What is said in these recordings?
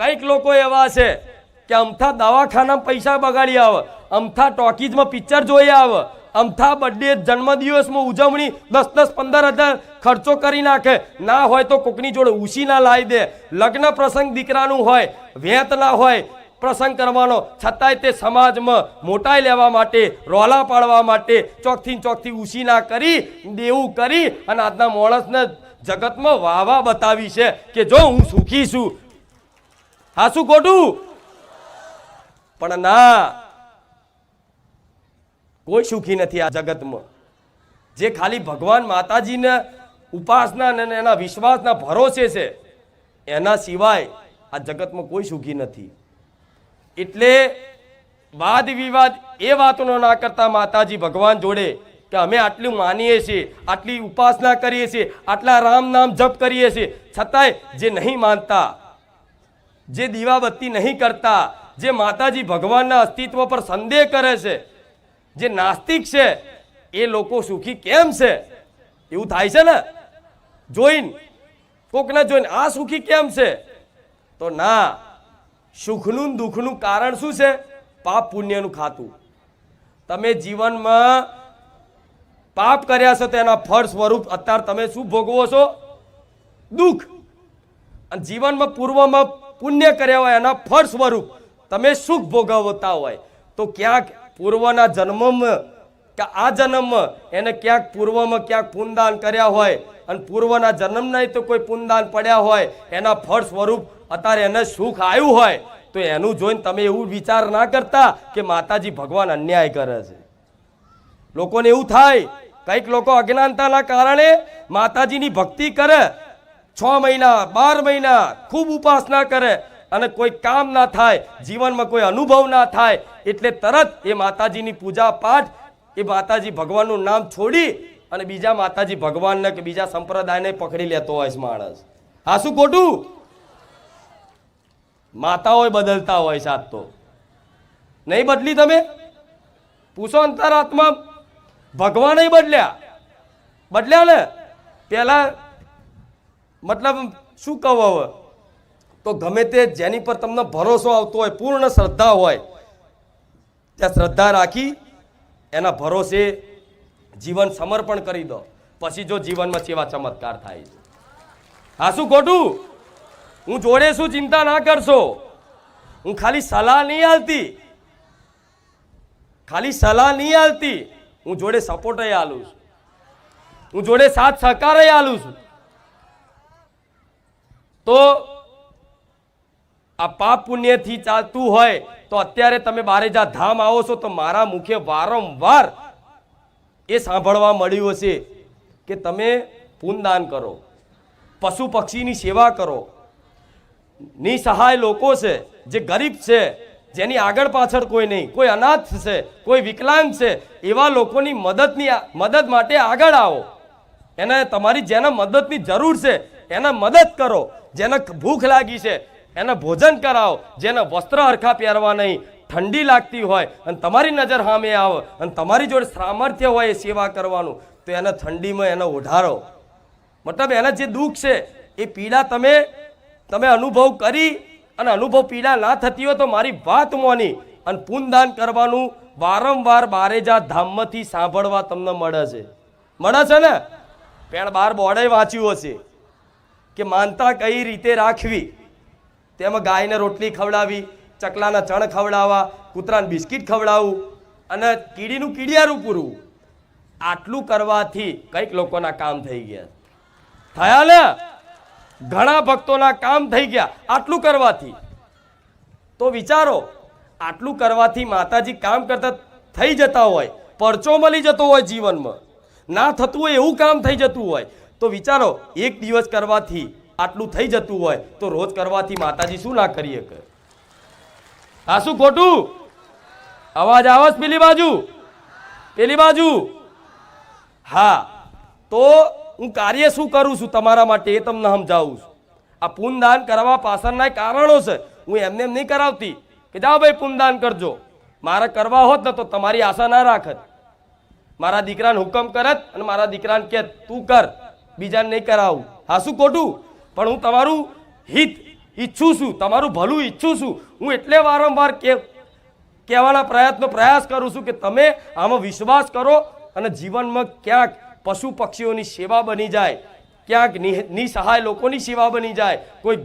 કંઈક લોકો એવા છે કે અમથા દવાખાનામાં પૈસા બગાડી આવે, અમથા ટોકીઝમાં પિક્ચર જોઈ આવે, અમથા બર્થડે જન્મદિવસમાં ઉજવણી દસ દસ પંદર હજાર ખર્ચો કરી નાખે. ના હોય તો કોકની જોડે ઉસી ના લાવી દે. લગ્ન પ્રસંગ દીકરાનું હોય વેત ના હોય, પ્રસંગ કરવાનો. છતાંય તે સમાજમાં મોટાઈ લેવા માટે, રોલા પાડવા માટે ચોકથી ચોકથી ઉસી ના કરી, દેવું કરી અને આજના માણસને જગતમાં વાવા બતાવી છે કે જો હું સુખી છું હા શું ખોટું. પણ ના, કોઈ સુખી નથી આ જગતમાં. જે ખાલી ભગવાન માતાજીને ઉપાસના અને એના વિશ્વાસના ભરોસે છે, એના સિવાય આ જગતમાં કોઈ સુખી નથી. એટલે વાદ વિવાદ એ વાતનો ના કરતા માતાજી ભગવાન જોડે કે અમે આટલું માનીએ છીએ, આટલી ઉપાસના કરીએ છીએ, આટલા રામ નામ જપ કરીએ છીએ. છતાંય જે નહીં માનતા જે દીવાબત્તી નહીં કરતા, જે માતાજી ભગવાનના અસ્તિત્વ પર સંદેહ કરે છે, જે નાસ્તિક છે, એ લોકો સુખી કેમ છે? એવું થાય છે ને? જોઈને કોકને જોઈને, આ સુખી કેમ છે? તો ના, સુખનું દુઃખનું કારણ શું છે? પાપ પુણ્યનું ખાતું. તમે જીવનમાં પાપ કર્યા છો તેના ફળ સ્વરૂપ અત્યારે તમે શું ભોગવો છો? દુઃખ. અને જીવનમાં પૂર્વમાં પુણ્ય કર્યા હોય એના ફળ સ્વરૂપ તમે સુખ ભોગવતા હોય. તો ક્યાંક પૂર્વના જન્મમાં, કે આ જન્મમાં એને ક્યાંક પૂર્વમાં ક્યાંક પુનદાન કર્યા હોય અને પૂર્વના જન્મના તો કોઈ પુનદાન પડ્યા હોય, એના ફળ સ્વરૂપ અત્યારે એને સુખ આવ્યું હોય, તો એનું જોઈને તમે એવું વિચાર ના કરતા કે માતાજી ભગવાન અન્યાય કરે છે. લોકોને એવું થાય, કંઈક લોકો અજ્ઞાનતાના કારણે માતાજીની ભક્તિ કરે છ મહિના, બાર મહિના ખૂબ ઉપાસના કરે અને કોઈ કામ ના થાય, જીવનમાં કોઈ અનુભવ ના થાય, એટલે તરત એ માતાજીની પૂજા પાઠ, એ માતાજી ભગવાનનું નામ છોડી અને બીજા માતાજી ભગવાનને કે બીજા સંપ્રદાયને પકડી લેતો હોય છે માણસ. આ શું ખોટું? માતાઓય બદલતા હોય છે તો. નહીં બદલી તમે? પૂછો અંતરાત્મા. ભગવાન બદલ્યા. બદલ્યા ને? પેલા મતલબ શું કહું હવે? તો ગમે તે જેની પર તમને ભરોસો આવતો હોય, પૂર્ણ શ્રદ્ધા હોય, ત્યાં શ્રદ્ધા રાખી એના ભરોસે જીવન સમર્પણ કરી દો. પછી જો જીવનમાં સેવા ચમત્કાર થાય છે. હા, શું ખોટું? હું જોડે શું ચિંતા ના કરશો? હું ખાલી સલાહ નહીં આવતી ખાલી સલાહ નહીં આવતી હું જોડે સપોર્ટ આલું છું. હું જોડે સાથ સહકાર આલું છું. તો આ પાપ પુણ્યથી ચાલતું હોય તો અત્યારે તમે બારેજા ધામ આવો છો તો મારા મુખે વારંવાર એ સાંભળવા મળ્યું હશે કે તમે પુનદાન કરો, પશુ પક્ષીની સેવા કરો. નિસહાય લોકો છે, જે ગરીબ છે, જેની આગળ પાછળ કોઈ નહીં, કોઈ અનાથ છે, કોઈ વિકલાંગ છે, એવા લોકોની મદદની મદદ માટે આગળ આવો. એને તમારી જેને મદદની જરૂર છે એને મદદ કરો. જેને ભૂખ લાગી છે, એને ભોજન કરાવો. જેને વસ્ત્ર હરખા પહેરવા નહીં. ઠંડી લાગતી હોય અને તમારી નજર સામે આવે અને તમારી જોડે સામર્થ્ય હોય એ સેવા કરવાનું, તો એને ઠંડીમાં એને ઓઢારો મતલબ એના જે દુઃખ છે, એ પીડા તમે તમે અનુભવ કરી અને અનુભવ પીડા ના થતી હોય તો મારી વાત મોની અને પૂનદાન કરવાનું વારંવાર બારેજા ધામમાંથી સાંભળવા તમને મળે છે. મળે છે ને? પેણ બાર બોર્ડે વાંચ્યું હશે. કે માનતા કઈ રીતે રાખવી? તેમાં ગાયને રોટલી ખવડાવી, ચકલાના ચણ ખવડાવવા, કૂતરાને બિસ્કિટ ખવડાવવું અને કીડીનું કીડિયારું પૂરવું. આટલું કરવાથી કંઈક લોકોના કામ થઈ ગયા. થયા ને ઘણા ભક્તોના કામ થઈ ગયા આટલું કરવાથી. તો વિચારો, આટલું કરવાથી માતાજી કામ કરતા થઈ જતા હોય, પરચો મળી જતો હોય જીવનમાં. ના થતું હોય એવું કામ થઈ જતું હોય તો વિચારો, એક દિવસ કરવાથી આટલું થઈ જતું હોય, તો રોજ કરવાથી માતાજી શું ના કરી શકે આ શું ખોટું, અવાજ આવસ પેલી બાજુ? પેલી બાજુ? હા, તો હું કાર્ય શું કરું છું તમારા માટે એ તમને સમજાવું છું. આ પુનદાન કરવા પાછળના કારણો છે, હું એમને એમ નહીં કરાવતી કે જાઓ ભાઈ, પુનદાન કરજો. મારે કરવા હોત ને તો તમારી આશા ના રાખત. મારા દીકરાને હુકમ કરત અને મારા દીકરાને કે, તું કર. બીજાને નહીં કરાવું. હા શું ખોટું. પણ હું તમારું હિત ઈચ્છું છું. તમારું ભલું ઈચ્છું છું. હું એટલે વારંવાર કે કહેવાના પ્રયત્નો, પ્રયાસ કરું છું કે તમે આમાં વિશ્વાસ કરો અને જીવનમાં ક્યાંક પશુ પક્ષીઓની સેવા બની જાય. ક્યાંક નિસહાય લોકોની સેવા બની જાય. કોઈ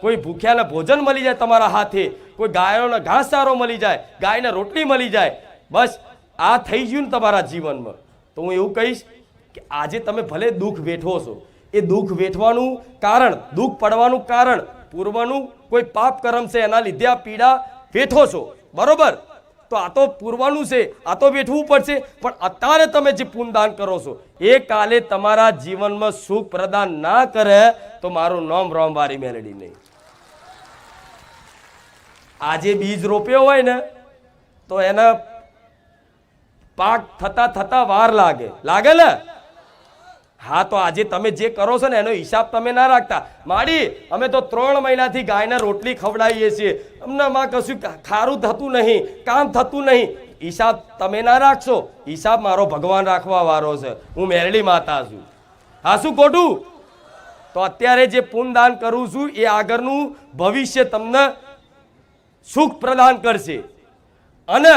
કોઈ ભૂખ્યાને ભોજન મળી જાય તમારા હાથે. કોઈ ગાયોને ઘાસ સારો મળી જાય. ગાયને રોટલી મળી જાય. બસ આ થઈ ગયું ને તમારા જીવનમાં. તો હું એવું કહીશ કે આજે તમે ભલે દુઃખ વેઠો છો, એ દુઃખ વેઠવાનું કારણ, દુઃખ પડવાનું કારણ, પૂર્વનું કોઈ પાપ કર્મ છે, એના લીધે આ પીડા વેઠો છો. બરોબર? તો આ તો પૂરવાનું છે, આ તો વેઠવું પડશે, પણ અત્યારે તમે જે પુણ્યદાન કરો છો, એ કાલે તમારા જીવનમાં સુખ પ્રદાન ના કરે, તો મારું નામ રોમવારી મેલડી નહીં. આજે બીજ રોપ્યો હોય ને, તો એના પાક થતા થતા વાર લાગે. લાગે ને? હા, તો આજે તમે જે કરો છો ને, એનો હિસાબ તમે ના રાખતા. માડી, અમે તો ત્રણ મહિનાથી ગાયને રોટલી ખવડાવીએ છીએ. અમને માં કશું ખારું થતું નહીં, કામ થતું નહીં. હિસાબ તમે ના રાખશો. હિસાબ મારો ભગવાન રાખવા વારો છે. હું મેરડી માતા છું. હા, શું ખોટું? તો અત્યારે જે પુણ્યદાન કરું છું, એ આગળનું ભવિષ્ય તમને સુખ પ્રદાન કરશે. અને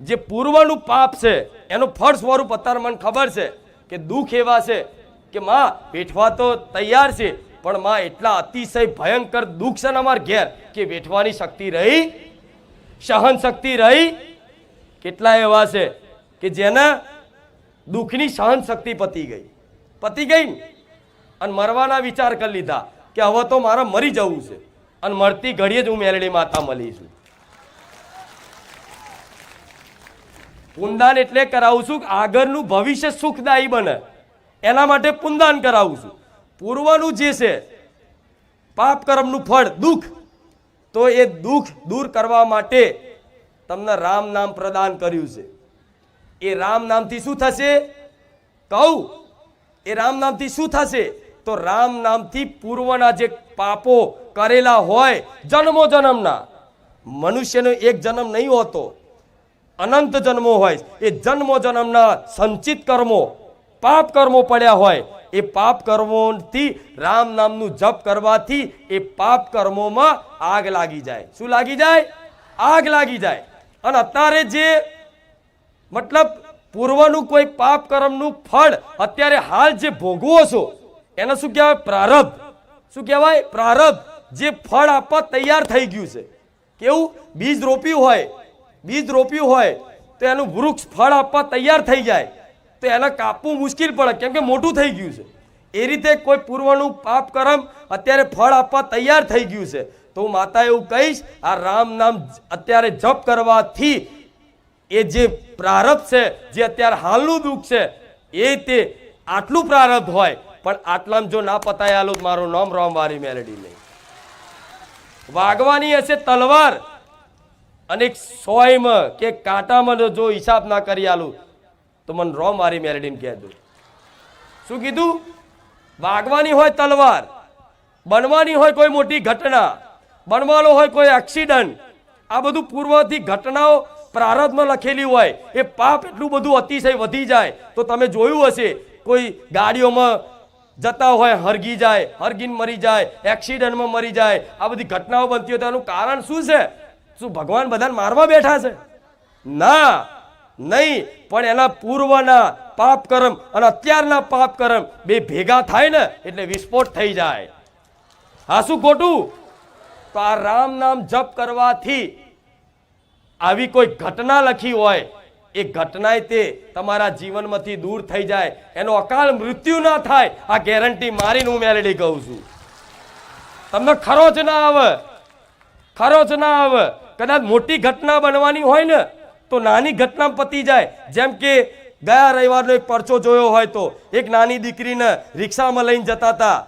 જે પૂર્વનું પાપ છે, એનું ફળ સ્વરૂપ અત્યારે મને ખબર છે. કે દુઃખ એવા છે કે માં, વેઠવા તો તૈયાર છે, પણ માં એટલા અતિશય ભયંકર દુઃખ છે ને અમાર ઘેર કે વેઠવાની શક્તિ રહી, સહન શક્તિ રહી. કેટલા એવા છે કે જેના દુઃખની સહન શક્તિ પતી ગઈ. પતી ગઈ અને મરવાના વિચાર કરી લીધા કે હવે તો મારે મરી જવું છે. અને મરતી ઘડીએ જ હું મેરડી માતા મળી છું પુનદાન એટલે કરાવું છું કે આગળનું ભવિષ્ય સુખદાયી બને. એના માટે પુનદાન કરાવું છું. પૂર્વનું જે છે, પાપ કર્મનું ફળ, દુઃખ, તો એ દુઃખ દૂર કરવા માટે તમને રામ નામ પ્રદાન કર્યું છે. એ રામ નામથી શું થશે? કહું. એ રામ નામથી શું થશે? તો રામ નામથી પૂર્વના જે પાપો કરેલા હોય, જન્મો જન્મના, મનુષ્યનો એક જન્મ નહીં હોતો. અનંત જન્મો હોય. એ જન્મો જન્મના સંચિત કર્મો, પાપ કર્મો પડ્યા હોય. એ પાપ કર્મોથી રામ નામનું જપ કરવાથી એ પાપ કર્મોમાં આગ લાગી જાય. શું લાગી જાય? આગ લાગી જાય. અને અત્યારે જે મતલબ પૂર્વનું કોઈ પાપ કર્મનું ફળ, અત્યારે હાલ જે ભોગવો છો, એને શું કહેવાય? પ્રારબ્ધ. શું કહેવાય? પ્રારબ્ધ. જે ફળ આપવા તૈયાર થઈ ગયું છે. કેવું? બીજ રોપ્યું હોય. બીજ રોપ્યું હોય તો એનું વૃક્ષ, ફળ આપવા તૈયાર થઈ જાય. તો એને કાપવું મુશ્કેલ પડે, કેમ કે મોટું થઈ ગયું છે. એ રીતે કોઈ પૂર્વનું પાપ કરમ અત્યારે ફળ આપવા તૈયાર થઈ ગયું છે. તો હું માતા એવું કહીશ, આ રામ નામ અત્યારે જપ કરવાથી એ જે પ્રારબ્ધ છે, જે અત્યારે હાલનું દુઃખ છે, એ તે આટલું પ્રારબ્ધ હોય. પણ આટલામાં જો ના પતાય આલું મારું નામ રામવારી મેલડી નહીં વાગવાની હશે તલવાર. અને સોયમાં કે કાંટામાં જો હિસાબ ના કરી આલું, તો મને રો મારી મેલડીને કહેજો. શું કીધું? વાગવાની હોય તલવાર, બનવાની હોય કોઈ મોટી ઘટના, બનવાનો હોય કોઈ એક્સિડન્ટ આ બધું પૂર્વથી ઘટનાઓ પ્રારબ્ધમાં લખેલી હોય, એ પાપ એટલું બધું અતિશય વધી જાય, તો તમે જોયું હશે, કોઈ ગાડીઓમાં જતા હોય, હરગી જાય, હરગીને મરી જાય એક્સિડન્ટમાં મરી જાય, આ બધી ઘટનાઓ બનતી હોય તો એનું કારણ શું છે? શું ભગવાન બધાને મારવા બેઠા છે? ના, નહીં, પણ એના પૂર્વના પાપ કર્મ અને અત્યારના પાપ કર્મ બે ભેગા થાય ને એટલે વિસ્ફોટ થઈ જાય. હા, શું ખોટું? તો આ રામ નામ જપ કરવાથી આવી કોઈ ઘટના લખી હોય, એ ઘટનાએ તે તમારા જીવનમાંથી દૂર થઈ જાય. એનો અકાળ મૃત્યુ ના થાય, આ ગેરંટી મારીને હું મેલેડી કહું છું. તમને ખરો જ ના આવે, ખરો જ ના આવે. કદાચ મોટી ઘટના બનવાની હોય ને, તો નાની ઘટના પતી જાય. જેમ કે ગયા રવિવારનો એક પરચો જોયો હોય તો, એક નાની દીકરીને રિક્ષામાં લઈને જતા હતા.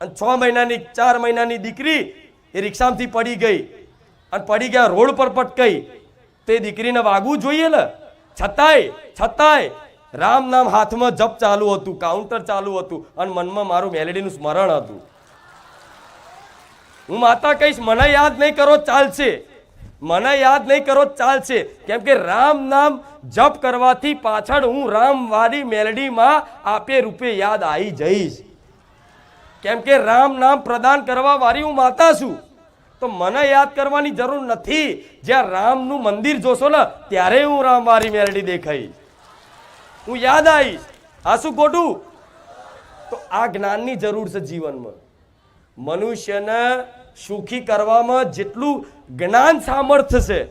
અને છ મહિનાની, ચાર મહિનાની દીકરી એ રિક્ષામાંથી પડી ગઈ. અને પડી ગયા રોડ પર પટકાઈ. તે દીકરીને વાગવું જોઈએ ને? છતાંય છતાંય રામ નામ હાથમાં જપ ચાલુ હતું, કાઉન્ટર ચાલુ હતું, અને મનમાં મારું મેલેડીનું સ્મરણ હતું. હું માતા કહીશ, મને યાદ નહીં કરો, ચાલશે. મને યાદ નહીં કરો, ચાલશે. કેમ કે રામ નામ જપ કરવાથી પાછળ હું રામવાળી મેલડીમાં આપે રૂપે યાદ આવી જઈશ. કેમ કે રામ નામ પ્રદાન કરવા વાળી હું માતા છું. તો મને યાદ કરવાની જરૂર નથી. જ્યાં રામનું મંદિર જોશો ને, ત્યારે હું રામ વારી મેરડી દેખાઈશ હું યાદ આવીશ આ શું ખોટું? તો આ જ્ઞાનની જરૂર છે જીવનમાં. મનુષ્યને સુખી કરવામાં જેટલું જ્ઞાન સામર્થ્ય છે,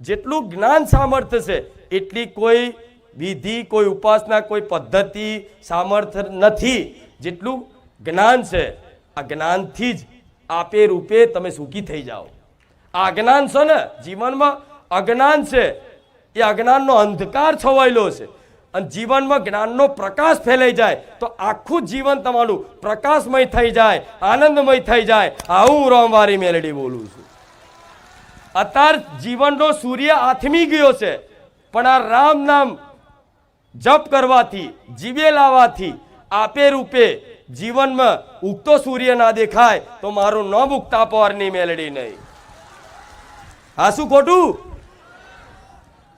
જેટલું જ્ઞાન સામર્થ્ય છે, એટલી કોઈ વિધિ, કોઈ ઉપાસના, કોઈ પદ્ધતિ સામર્થ્ય નથી. જેટલું જ્ઞાન છે, આ જ્ઞાનથી જ આપે રૂપે તમે સુખી થઈ જાઓ. આ અજ્ઞાન છે ને, જીવનમાં અજ્ઞાન છે. એ અજ્ઞાનનો અંધકાર છવાયેલો છે. અને જીવનમાં જ્ઞાનનો પ્રકાશ ફેલાઈ જાય, તો આખું જીવન તમારું પ્રકાશમય થઈ જાય, આનંદમય થઈ જાય. આવું હું રામવારી મેલડી બોલું છું. અત્યાર જીવનનો સૂર્ય આથમી ગયો છે, પણ આ રામ નામ જપ કરવાથી, જીવે લાવવાથી, આપે રૂપે જીવનમાં ઉગતો સૂર્ય ના દેખાય, તો મારું ન ઉગતા પોરની મેલડી નહીં. આ શું ખોટું?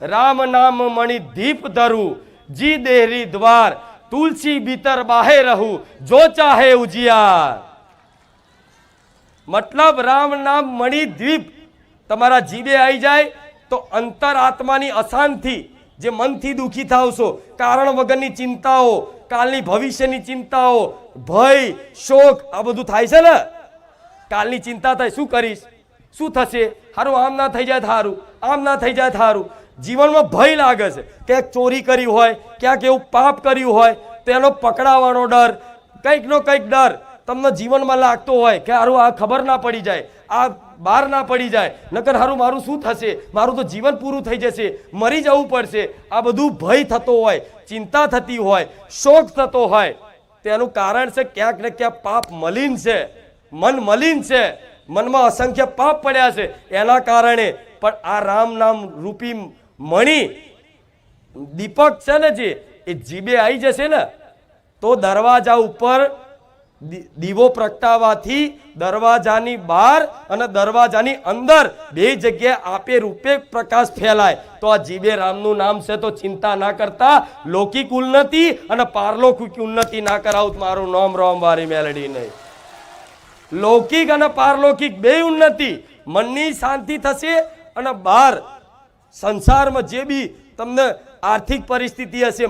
રામ નામ મણિ દીપ ધરું જી દેહરી દ્વાર, તુલસી ભીતર બાહે રહું, જો ચાહે ઉજિયાર. મતલબ રામ નામ મણિ દ્વીપ તમારા જીભે આવી જાય તો અંતર આત્માની અશાંતિ જે મનથી દુઃખી થાવશો, કારણ વગરની ચિંતાઓ, કાલની ભવિષ્યની ચિંતાઓ, ભય, શોક, આ બધું થાય છે ને? કાલની ચિંતા થાય, શું કરીશ? શું થશે? સારું આમ ના થઈ જાય થારું આમ ના થઈ જાય થારું જીવનમાં ભય લાગે છે. ક્યાંક ચોરી કરી હોય, ક્યાંક એવું પાપ કર્યું હોય તો એનો પકડાવાનો ડર કંઈકનો કંઈક ડર તમને જીવનમાં લાગતો હોય કે હારું, આ ખબર ના પડી જાય, આ બહાર ના પડી જાય, નકર હારું, મારું શું થશે? મારું તો જીવન પૂરું થઈ જશે, મરી જવું પડશે. આ બધું ભય થતો હોય, ચિંતા થતી હોય, શોક થતો હોય. તેનું કારણ છે ક્યાંક ને ક્યાંક પાપ મલિન છે, મન મલિન છે, મનમાં અસંખ્ય પાપ પડ્યા છે. એના કારણે પણ આ રામ નામ રૂપી મણી, દીપક છે ને જે, એ જીબે આવી જશે ને, તો દરવાજા ઉપર દીવો પ્રગટાવવાથી દરવાજાની બહાર અને દરવાજાની અંદર બે જગ્યાએ આપે રૂપે પ્રકાશ ફેલાય. તો આ જીબે રામનું નામ છે, તો ચિંતા ના કરતા લૌકિક ઉન્નતિ અને પારલૌકિક ઉન્નતિ ના કરાવું મારું નામ રોમવારી મેલડી નહીં. લૌકિક અને પારલૌકિક બે ઉન્નતિ, મનની શાંતિ થશે અને બહાર સંસારમાં જે બી તમને આર્થિક પરિસ્થિતિ હશે,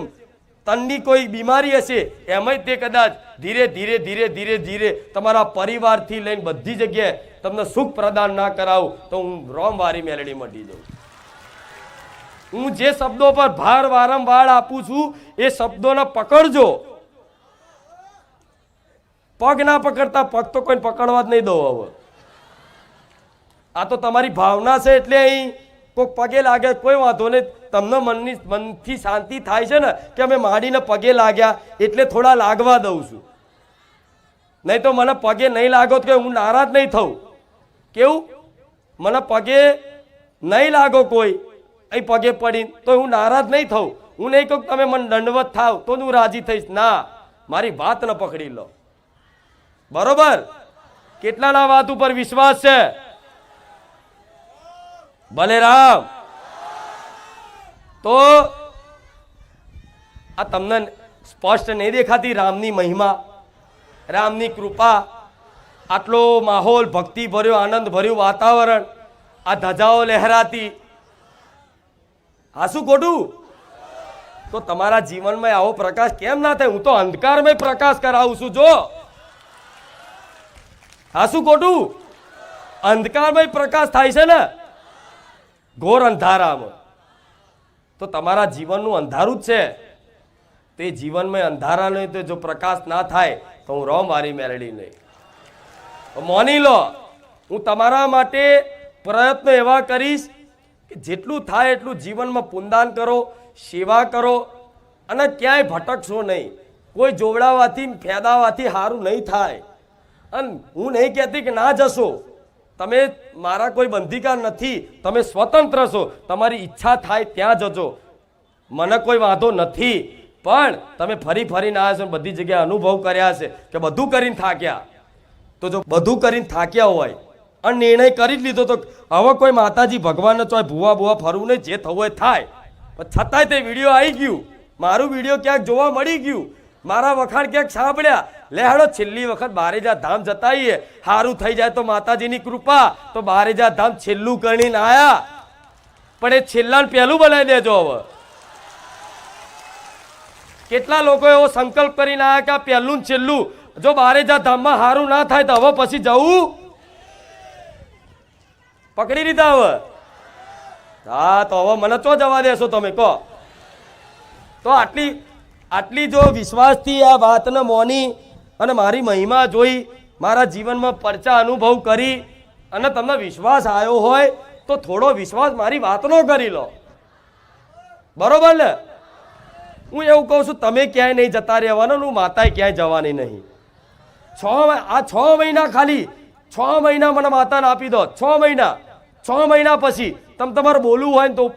તનની કોઈ બીમારી હશે, એમાંય તે કદાચ ધીરે ધીરે ધીરે ધીરે ધીરે તમારા પરિવારથી લઈને બધી જગ્યાએ તમને સુખ પ્રદાન ના કરાવું, તો હું રોમ વારી મેલડી મટી જાઉં. હું જે શબ્દો પર ભાર વારંવાર આપું છું, એ શબ્દોને પકડજો. પગ ના પકડતા પગ તો કોઈ પકડવા જ નહીં દો હવે. આ તો તમારી ભાવના છે એટલે અહીં કોઈ પગે લાગે, કોઈ વાંધો નહીં. તમને મનની મનથી શાંતિ થાય છે ને, કે અમે માડીને પગે લાગ્યા, એટલે થોડા લાગવા દઉં છું. નહીં તો મને પગે નહીં લાગો તો કે હું નારાજ નહીં થઉં. કેવું? મને પગે નહીં લાગો કોઈ. અહીં પગે પડી તો હું નારાજ નહીં થઉં. હું નહીં કહું તમે મને દંડવત થાવ, તો હું રાજી થઈશ. ના, મારી વાત ન પકડી લો. બરોબર? કેટલાના વાત ઉપર વિશ્વાસ છે? ભલે રામ તો આ તમને સ્પષ્ટ નહીં દેખાતી રામની મહિમા, રામની કૃપા, આટલો માહોલ ભક્તિ ભર્યો આનંદ ભર્યું વાતાવરણ, આ ધજાઓ લહેરાતી. આ શું ખોટું? તો તમારા જીવનમાં આવો પ્રકાશ કેમ ના થાય? હું તો અંધકારમય પ્રકાશ કરાવું છું, જો. હા શું ખોટું? અંધકારમય પ્રકાશ થાય છે ને? ઘોર અંધારામાં. તો તમારા જીવનનું અંધારું જ છે. તે જીવનમાં અંધારાનો તો જો પ્રકાશ ના થાય, તો હું રો મારી મેળડી નહીં. માની લો, હું તમારા માટે પ્રયત્ન એવા કરીશ કે જેટલું થાય એટલું જીવનમાં પુનદાન કરો, સેવા કરો, અને ક્યાંય ભટકશો નહીં. કોઈ જોવડાવાથી, ફેદાવાથી સારું નહીં થાય. અને હું નહીં કહેતી કે ના જશો. તમે મારા કોઈ બંધીકાર નથી, તમે સ્વતંત્ર છો, તમારી ઈચ્છા થાય ત્યાં જજો. મને કોઈ વાંધો નથી, પણ તમે ફરી ફરીને આવ્યા છો બધી જગ્યાએ અનુભવ કર્યા છે કે બધું કરીને થાક્યા. તો જો બધું કરીને થાક્યા હોય અને નિર્ણય કરી જ લીધો તો હવે કોઈ માતાજી ભગવાનને ચોય ભૂવા ભૂવા ફરવું નહીં, જે થવું હોય થાય. પણ છતાંય તે વીડિયો આવી ગયું. મારું વીડિયો ક્યાંક જોવા મળી ગયું. મારા વખાણ ક્યાંક સાંભળ્યા. લે હેડો, છેલ્લી વખત બારેજા ધામ જતા સારું થઈ જાય તો માતાજીની કૃપા. તો બારેજા ધામ છેલ્લું કરીને આયા. પણ એ છેલ્લા પહેલું બનાવી દેજો હવે. કેટલા લોકો એવો સંકલ્પ કરીને આયા કે આ પહેલું ને છેલ્લું. જો બારેજા ધામમાં સારું ના થાય તો હવે પછી જવું? પકડી લીધા હવે. હા, તો હવે મને ચો જવા દેશો તમે, કહો. તો આટલી આટલી જો વિશ્વાસથી આ વાતને મોની અને મારી મહિમા જોઈ, મારા જીવનમાં પરચા અનુભવ કરી, અને તમને વિશ્વાસ આવ્યો હોય, તો થોડો વિશ્વાસ મારી વાતનો કરી લો. બરોબર ને? હું એવું કહું છું, તમે ક્યાંય નહીં જતા રહેવાના હું માતાએ ક્યાંય જવાની નહીં. છ આ છ મહિના ખાલી, છ મહિના મને માતાને આપી દો, છ મહિના છ મહિના પછી, તમે તમારે બોલવું હોય ને તો